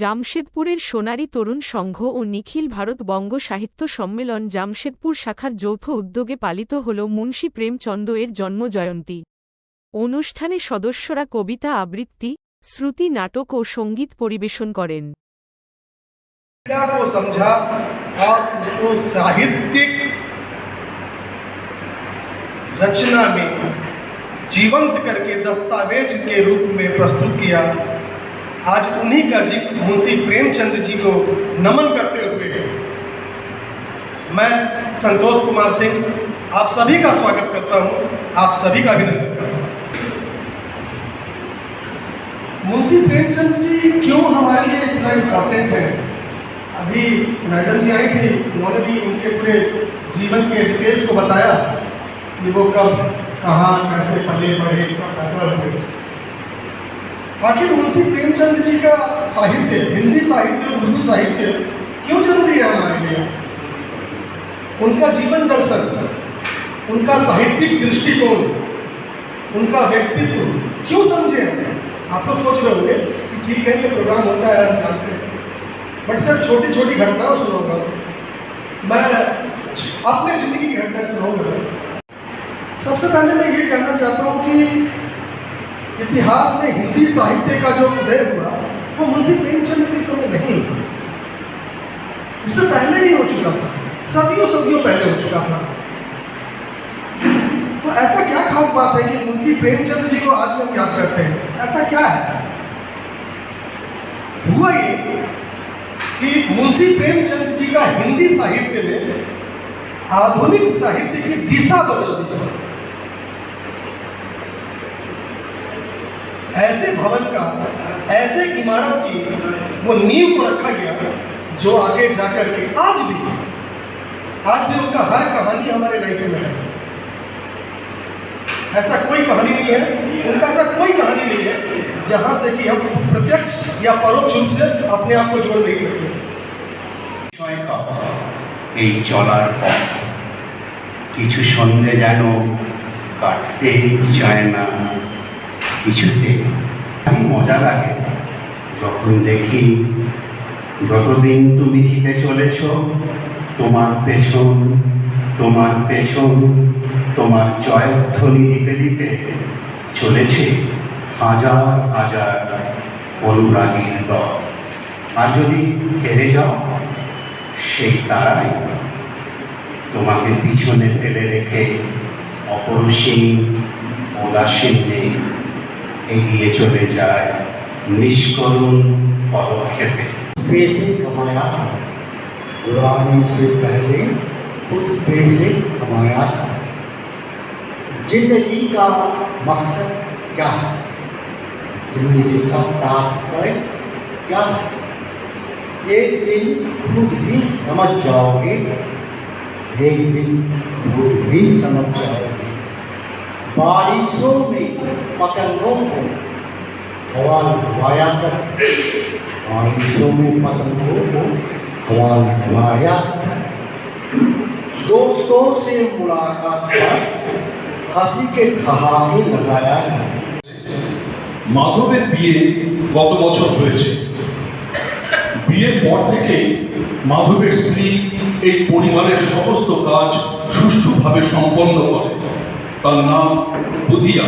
জামশেদপুরের সোনালী তরুণ সংঘ ও নিখিল ভারত বঙ্গ সাহিত্য সম্মেলন জামশেদপুর শাখার যৌথ উদ্যোগে পালিত হল মুন্সী প্রেমচন্দ এর জন্মজয়ন্তী অনুষ্ঠানে সদস্যরা কবিতা আবৃত্তি শ্রুতি নাটক ও সঙ্গীত পরিবেশন করেন पीड़ा को समझा और उसको साहित्यिक रचना में जीवंत करके दस्तावेज के रूप में प्रस्तुत किया आज उन्हीं का ज़िक्र मुंशी प्रेमचंद जी को नमन करते हुए मैं संतोष कुमार सिंह आप सभी का स्वागत करता हूँ, आप सभी का अभिनंदन करता हूँ। मुंशी प्रेमचंद जी, क्यों हमारे लिए इतना इम्पोर्टेंट है? अभी मैडम जी आई थी, उन्होंने भी उनके पूरे जीवन के डिटेल्स को बताया कि वो कब, कहाँ, कैसे पले बढ़े कब हुए। आखिर मुंशी प्रेमचंद जी का साहित्य, हिंदी साहित्य, उर्दू साहित्य क्यों ज़रूरी है हमारे लिए? उनका जीवन दर्शन, उनका साहित्यिक दृष्टिकोण, उनका व्यक्तित्व क्यों समझे? आप लोग सोच रहे होंगे कि ठीक है, ये प्रोग्राम होता है, हम जानते हैं। बट सर छोटी छोटी घटनाओं सुनाऊँगा। मैं अपने ज़िंदगी की घटना सुनाऊँगा। सबसे पहले मैं ये कहना चाहता हूँ कि इतिहास में हिंदी साहित्य का जो उदय हुआ, वो मुंशी प्रेमचंद के समय नहीं उससे पहले ही हो चुका था। सदियों सदियों पहले हो चुका था। तो ऐसा क्या खास बात है कि मुंशी प्रेमचंद जी को आज हम याद करते हैं? ऐसा क्या है? हुआ ये कि मुंशी प्रेमचंद जी का हिंदी साहित्य ने आधुनिक साहित्य की दिशा बदल दी। ऐसे भवन का ऐसे इमारत की वो नींव को रखा गया जो आगे जाकर के आज भी आज भी उनका हर कहानी हमारे लाइफ में है ऐसा कोई कहानी नहीं है उनका ऐसा कोई कहानी नहीं है जहाँ से कि हम प्रत्यक्ष या परोक्ष रूप से अपने आप को जोड़ नहीं सकते বিষয়ক এই চলার পথ কিছু সন্ধে যেন কাটতেই চায় না কিছুতে। মজা লাগে। যখন দেখি, যতদিন তুমি জিতে চলেছ, তোমার পেছন তোমার পেছন, তোমার জয়ধ্বনি দিতে দিতে চলেছে হাজার হাজার অনুরাগীর দল। আর যদি হেরে যাও, সেই তারাই তোমাকে পিছনে ফেলে রেখে অপরসীম, উদাসীনে এগিয়ে চলে যায় নিষ্করুণ পদক্ষেপে पैसे कमाया था बुराई से पहले कुछ पैसे कमाया था जिंदगी का मकसद क्या है जिंदगी का तात्पर्य क्या है एक दिन खुद भी समझ जाओगे एक दिन खुद भी समझ जाओगे बारिशों में पतंगों को हवा हवाया कर बारिशों में पतंगों को हवा हवाया दोस्तों से मुलाकात कर हंसी के ठहाके लगाया মাধবের বিয়ে গত বছর হয়েছে বিয়ের পর থেকেই মাধবের স্ত্রী এই পরিবারের সমস্ত কাজ সুষ্ঠুভাবে সম্পন্ন করে তার নাম বুধিয়া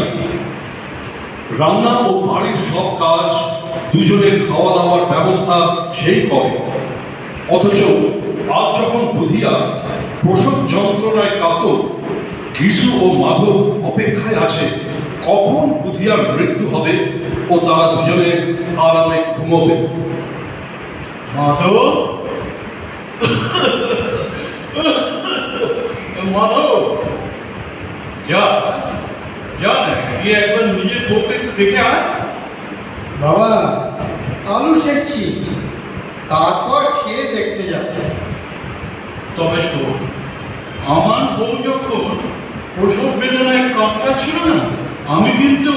রান্না ও বাড়ির সব কাজ দুজনের খাওয়া দাওয়ার ব্যবস্থা সেই করে। অথচ আজ যখন বুধিয়া প্রসব যন্ত্রণায় কাতর গ্রীষ্ম ও মাধব অপেক্ষায় আছে, কখন বুধিয়ার মৃত্যু হবে ও তারা দুজনে আরামে ঘুমোবে? মাধব? মাধব? যা যা গিয়ে একবার নিজের বউকে একটু দেখে আয়। বাবা আলু সেকছি তারপর খেয়ে দেখতে যাচ্ছি তবে শোন আমার বউ যখন প্রসব বেদনায় কাতরাচ্ছিল না আমি কিন্তু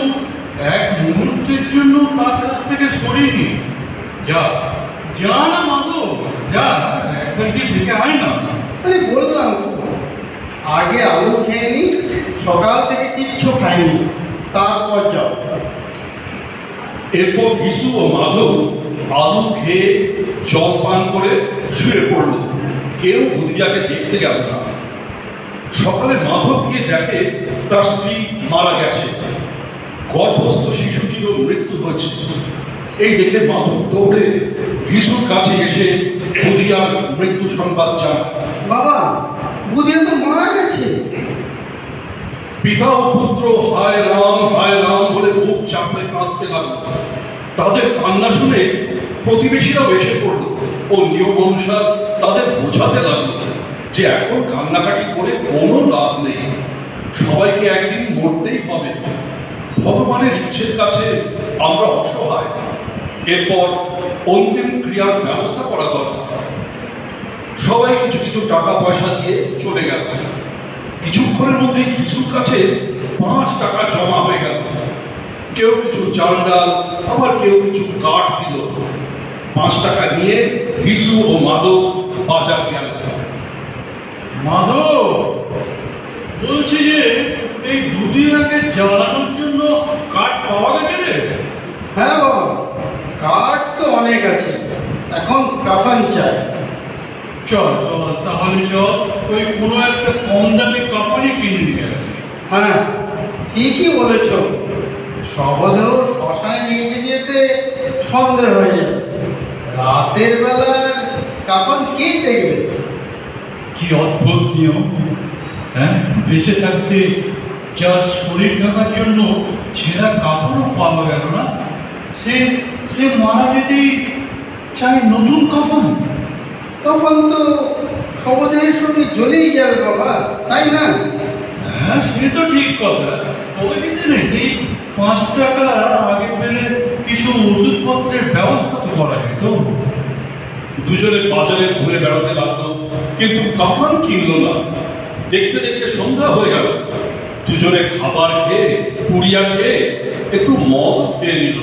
এক মুহূর্তের জন্য তার কাছ থেকে সরিনি যা যা না মাধব যা একবার গিয়ে দেখে আয় না। আরে বললাম আগে আলু খেয়ে নি সকাল থেকে কিচ্ছু খাইনি তারপর যাও। এরপর ঘিসু ও মাধব আলু খেয়ে জল পান করে শুয়ে পড়ল। কেউ বুধিয়াকে দেখতে গেল না। সকালে মাধব গিয়ে দেখে তার স্ত্রী মারা গেছে। গর্ভস্থ শিশুটিরও মৃত্যু হয়েছে। এই দেখে মাধব দৌড়ে ভীষুর কাছে এসে বুধিয়ার মৃত্যু সংবাদ চান বাবা বুধিয়া তো মারা গেছে। পিতা পুত্র, হায় রাম হায় রাম বলে বুক চাপড়ে কাঁদতে লাগল। তাদের কান্না শুনে প্রতিবেশীরাও এসে পড়ল ও নিয়ম অনুসার তাদের বোঝাতে লাগল যে এখন কান্নাকাটি করে কোনো লাভ নেই। সবাইকে একদিন মরতেই হবে। ভগবানের ইচ্ছের কাছে আমরা অসহায়। এরপর অন্তিম ক্রিয়ার ব্যবস্থা করা দরকার। সবাই কিছু কিছু টাকা পয়সা দিয়ে চলে গেল। কিছুক্ষণের মধ্যে কিছুর কাছে পাঁচ টাকা জমা হয়ে গেল। কেউ কিছু চাল ডাল আবার কেউ কিছু কাঠ দিল। পাঁচ টাকা নিয়ে হিসু ও মাধব বাজার গেল। মাধব বলছি যে এই দুদিয়াকে জ্বালানোর জন্য কাঠ পাওয়া গেছে রে? হ্যাঁ বাবা কাঠ তো অনেক আছে। এখন কাফান চাই। চল চল তাহলে চল। ওই কোনো একটা কম দামি কাফানি কিনে নিয়ে হ্যাঁ ঠিকই বলেছ। সহজেও শ্মশানে নিয়ে যেতে সন্দেহ হয়ে যাবে রাতের বেলা কাফন কে দেখবে? কি অদ্ভুত নিয়ম। হ্যাঁ বেঁচে থাকতে যার শরীর ঢাকার জন্য ছেঁড়া কাপড়ও পাওয়া গেল না। সে সে মারা যেতেই চাই নতুন কাপড় তখন তো সমাজের সঙ্গে জ্বলেই যাবে বাবা, তাই না? হ্যাঁ সে তো ঠিক কথা। পাঁচ টাকা আগে পেলে কিছু ওষুধপত্রের ব্যবস্থা তো করা যেত। দুজনে বাজারে ঘুরে বেড়াতে লাগল, কিন্তু কাফান কিনলো না। দেখতে দেখতে সন্ধ্যা হয়ে গেল। দুজনে খাবার খেয়ে, পুড়িয়া খেয়ে একটু মদ খেয়ে নিল।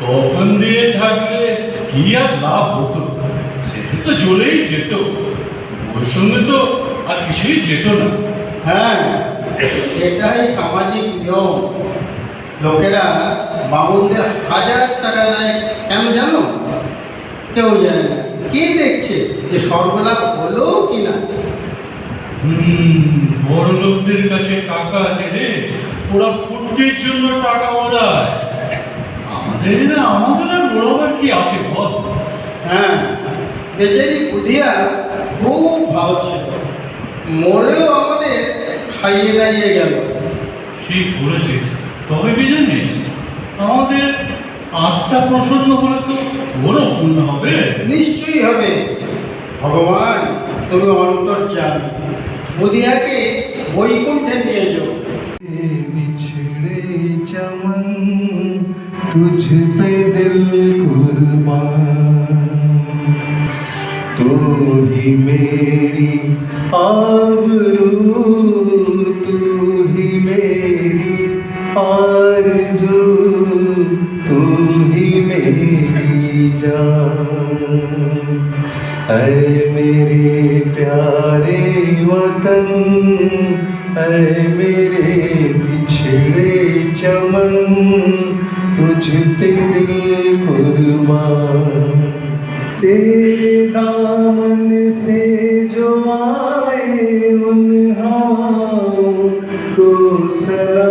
কফন দিয়ে থাকলে কি আর লাভ হতো? তো জ্বলেই যেত। ওর সঙ্গে তো আর কিছুই যেত না। হ্যাঁ এটাই সামাজিক নিয়ম। লোকেরা বামুনদের হাজার টাকা দেয়। কেন জানো? কেউ জানে না। কে দেখছে যে সর্বলাভ হলো কি না বড় লোকদের কাছে টাকা আছে রে। ওরা ফুর্তির জন্য টাকা ওড়ায়। আমাদের না আমাদের আর ওড়াবার কি আছে বল? হ্যাঁ বেচারি বুধিয়া খুব ভালো ছিল। মরেও আমাদের খাইয়ে দাঁড়িয়ে গেল। ঠিক বলেছিস। তবে কি জানিস? আমাদের আত্মা প্রসন্ন হলে তো ওরও পূর্ণ হবে। নিশ্চয়ই হবে। ভগবান তুমি অন্তর চান বুধিয়াকে বৈকুণ্ঠে নিয়ে যাও। বিছড়ে চমন তুঝ পে দিল কুরবান। ही मेरी आबरू तू ही मेरी, आरज़ू तू ही मेरी जान। ऐ मेरे प्यारे वतन ऐ मेरे बिछड़े चमन, तुझ दिल कुर्बान। तेरे Gracias.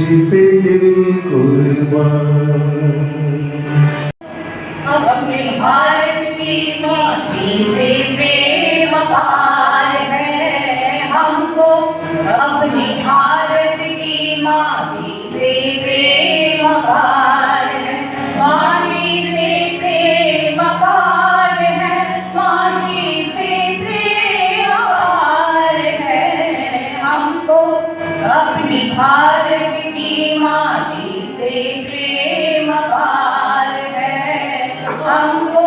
पे दिल कुर्बान अपने भारत की माटी से प्रेम पार है। हमको अपने भारत की माटी से प्रेम पार है। माटी से प्रेम पार है। माटी से प्रेम पार है। हमको अपनी भारत माटी से प्रेम पार है। हमको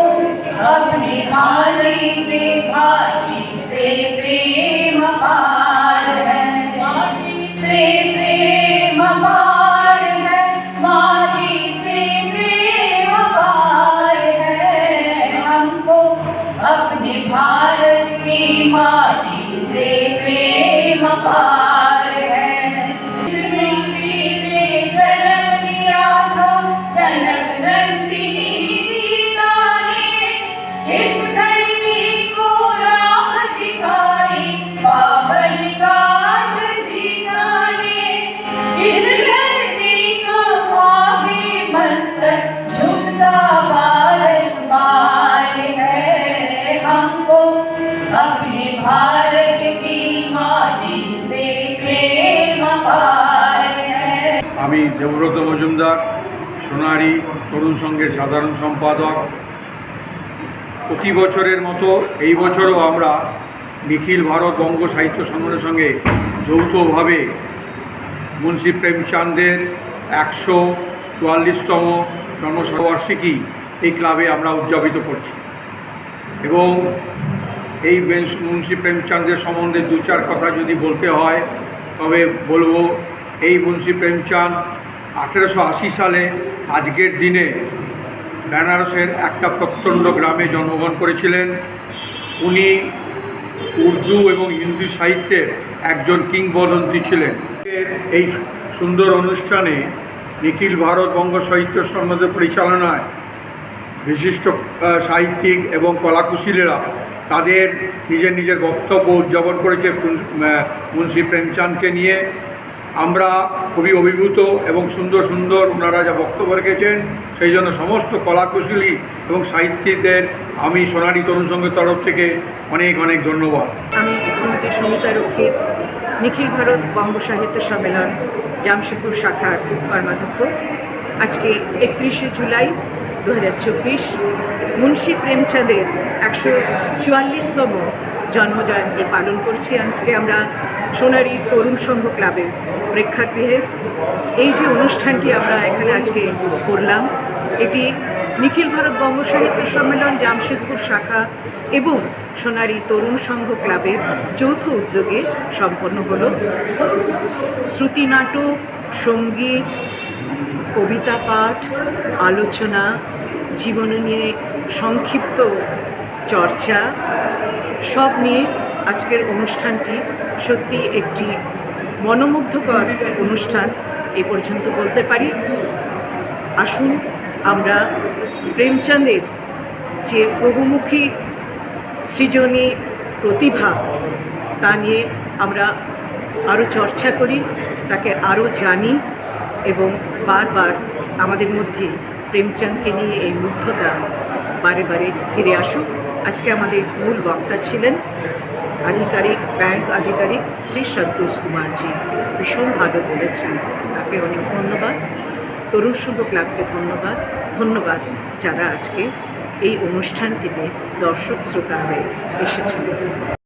अपनी माटी से माटी से प्रेम पार है। माटी से प्रेम पार है, माटी से प्रेम पार है। हमको अपनी भारत की माटी से प्रेम पार দেবব্রত মজুমদার, সোনারি, তরুণ সংঘের সাধারণ সম্পাদক। প্রতি বছরের মতো এই বছরও আমরা নিখিল ভারত বঙ্গ সাহিত্য সম্মেলনের সঙ্গে যৌথভাবে মুন্সী প্রেমচাঁদের একশো চুয়াল্লিশতম জন্মশতবার্ষিকী এই ক্লাবে আমরা উদযাপিত করছি। এবং এই মুন্সী প্রেমচাঁদের সম্বন্ধে দু চার কথা যদি বলতে হয়, তবে বলব, এই মুন্সী প্রেমচাঁদ আঠেরোশো আশি সালে আজকের দিনে বেনারসের একটা প্রত্যন্ত গ্রামে জন্মগ্রহণ করেছিলেন। উনি উর্দু এবং হিন্দি সাহিত্যের একজন কিংবদন্তি ছিলেন। এই সুন্দর অনুষ্ঠানে নিখিল ভারত বঙ্গ সাহিত্য সন্ন্যদের পরিচালনায় বিশিষ্ট সাহিত্যিক এবং কলাকুশলীরা তাদের নিজের নিজের বক্তব্য উদযাপন করেছে। মুন্সী প্রেমচাঁদকে নিয়ে আমরা খুবই অভিভূত এবং সুন্দর সুন্দর ওনারা যা বক্তব্য রেখেছেন, সেই জন্য সমস্ত কলাকুশলী এবং সাহিত্যিকদের আমি সোনালী তরুণ সংঘের তরফ থেকে অনেক অনেক ধন্যবাদ। আমি শ্রীমতী সুমিতা রক্ষিত নিখিল ভারত বঙ্গ সাহিত্য সম্মেলন, জামশেদপুর শাখার কর্মাধ্যক্ষ। আজকে একত্রিশে জুলাই দু হাজার চব্বিশ, মুন্সী প্রেমচাঁদের একশো চুয়াল্লিশতম জন্মজয়ন্তী পালন করছি আজকে আমরা। সোনারি তরুণ সংঘ ক্লাবের প্রেক্ষাগৃহে। এই যে অনুষ্ঠানটি আমরা এখানে আজকে করলাম, এটি নিখিল ভারত বঙ্গ সাহিত্য সম্মেলন, জামশেদপুর শাখা এবং সোনারি তরুণ সংঘ ক্লাবের যৌথ উদ্যোগে সম্পন্ন হলো। শ্রুতি নাটক, সংগীত, কবিতা পাঠ, আলোচনা, জীবন নিয়ে সংক্ষিপ্ত চর্চা, সব নিয়ে আজকের অনুষ্ঠানটি সত্যি একটি মনোমুগ্ধকর অনুষ্ঠান, এ পর্যন্ত বলতে পারি। আসুন আমরা প্রেমচন্দের যে বহুমুখী সৃজনী প্রতিভা, তা নিয়ে আমরা আরও চর্চা করি, তাকে আরও জানি এবং বারবার আমাদের মধ্যে প্রেমচাঁদকে নিয়ে এই মুগ্ধতা বারে বারে ফিরে আসুক। আজকে আমাদের মূল বক্তা ছিলেন আধিকারিক, ব্যাংক আধিকারিক শ্রী সন্তোষ কুমারজি ভীষণ ভালো বলেছেন। তাকে অনেক ধন্যবাদ। তরুণ সংঘ ক্লাবকে ধন্যবাদ। ধন্যবাদ যারা আজকে এই অনুষ্ঠানটিতে দর্শক শ্রোতা হয়ে এসেছিলেন